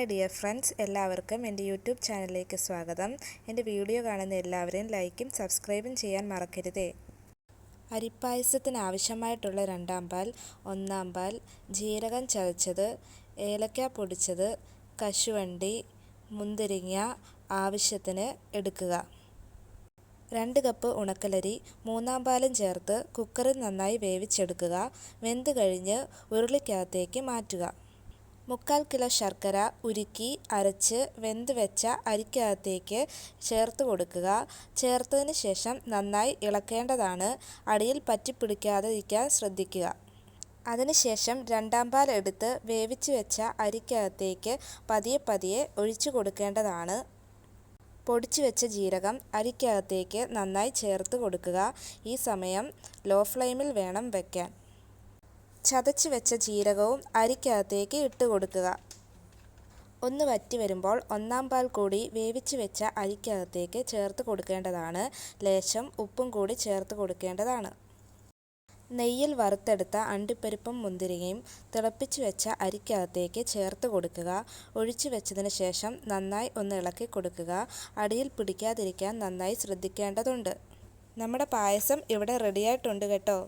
Hi dear friends എല്ലാവർക്കും എന്റെ YouTube ചാനലിലേക്ക് സ്വാഗതം. എന്റെ വീഡിയോ കാണുന്ന എല്ലാവരെയും ലൈക്കും സബ്സ്ക്രൈബും ചെയ്യാൻ മറക്കരുതേ. അരിപ്പായസത്തിന് ആവശ്യമായിട്ടുള്ള രണ്ടാം പാൽ ഒന്നാം പാൽ ജീരകം ചതച്ചത് ഏലക്ക പൊടിച്ചത് കശുവണ്ടി മുന്തിരിങ്ങ ആവശ്യത്തിന് എടുക്കുക. രണ്ട് കപ്പ് ഉണക്കലരി മൂന്നാം പാലും ചേർത്ത് കുക്കറിൽ നന്നായി വേവിച്ചെടുക്കുക. വെന്ത് കഴിഞ്ഞ് ഉരുളിക്കകത്തേക്ക് മാറ്റുക. മുക്കാൽ കിലോ ശർക്കര ഉരുക്കി അരച്ച് വെന്ത് വെച്ച അരിക്കകത്തേക്ക് ചേർത്ത് കൊടുക്കുക. ചേർത്തതിന് ശേഷം നന്നായി ഇളക്കേണ്ടതാണ്. അടിയിൽ പറ്റിപ്പിടിക്കാതിരിക്കാൻ ശ്രദ്ധിക്കുക. അതിനുശേഷം രണ്ടാം പാൽ എടുത്ത് വേവിച്ച് വെച്ച അരിക്കകത്തേക്ക് പതിയെ പതിയെ ഒഴിച്ചു കൊടുക്കേണ്ടതാണ്. പൊടിച്ചു വെച്ച ജീരകം അരിക്കകത്തേക്ക് നന്നായി ചേർത്ത് കൊടുക്കുക. ഈ സമയം ലോ ഫ്ലെയിമിൽ വേണം വയ്ക്കാൻ ചതച്ച് വെച്ച ജീരകവും അരിക്കകത്തേക്ക് ഇട്ട് കൊടുക്കുക. ഒന്ന് വറ്റി വരുമ്പോൾ ഒന്നാം പാൽ കൂടി വേവിച്ച് വെച്ച അരിക്കകത്തേക്ക് ചേർത്ത് കൊടുക്കേണ്ടതാണ്. ലേശം ഉപ്പും കൂടി ചേർത്ത് കൊടുക്കേണ്ടതാണ്. നെയ്യിൽ വറുത്തെടുത്ത അണ്ടിപ്പരിപ്പും മുന്തിരിയും തിളപ്പിച്ച് വെച്ച അരിക്കകത്തേക്ക് ചേർത്ത് കൊടുക്കുക. ഒഴിച്ചു വെച്ചതിന് ശേഷം നന്നായി ഒന്ന് ഇളക്കി കൊടുക്കുക. അടിയിൽ പിടിക്കാതിരിക്കാൻ നന്നായി ശ്രദ്ധിക്കേണ്ടതുണ്ട്. നമ്മുടെ പായസം ഇവിടെ റെഡിയായിട്ടുണ്ട് കേട്ടോ.